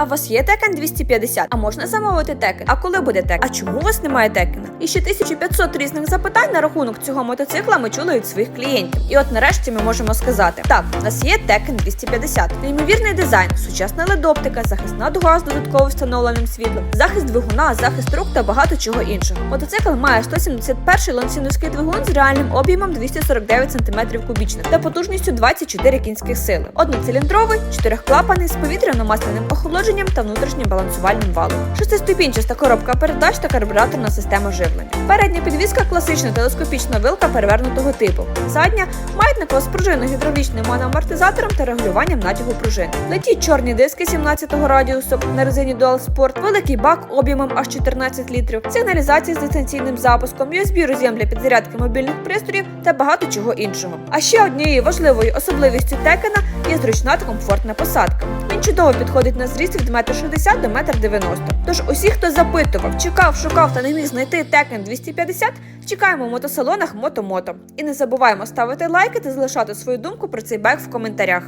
А у вас є Tekken 250? А можна замовити Tekken? А коли буде Tekken? А чому у вас немає Tekken? І ще 1500 різних запитань на рахунок цього мотоцикла ми чули від своїх клієнтів. І от нарешті ми можемо сказати: так, у нас є Tekken 250, неймовірний дизайн, сучасна ледоптика, захисна дуга з додатково встановленим світлом, захист двигуна, захист рук та багато чого іншого. Мотоцикл має 171 ланцюновський двигун з реальним об'ємом 249 см кубічних та потужністю 24 кінських сили. Одноциліндровий, чотирьохклапаний з повітряно-масляним охолодженням та внутрішнім балансувальним валом. Шестиступінчаста коробка передач та карбюраторна система живлення. Передня підвізка класична телескопічна вилка перевернутого типу. Задня маятникова з пружинно-гідравлічним моноамортизатором та регулюванням натягу пружин. Летіть чорні диски 17-го радіусу на резині Dual Sport, великий бак об'ємом аж 14 літрів, сигналізація з дистанційним запуском, USB роз'єм для підзарядки мобільних пристроїв та багато чого іншого. А ще однією важливою особливістю Текена є зручна та комфортна посадка. Він чудово підходить на зріст від 1,60 до 1,90 м. Тож усі, хто запитував, чекав, шукав та не міг знайти Tekken 250, чекаємо в мотосалонах Мотомото. І не забуваємо ставити лайки та залишати свою думку про цей байк в коментарях.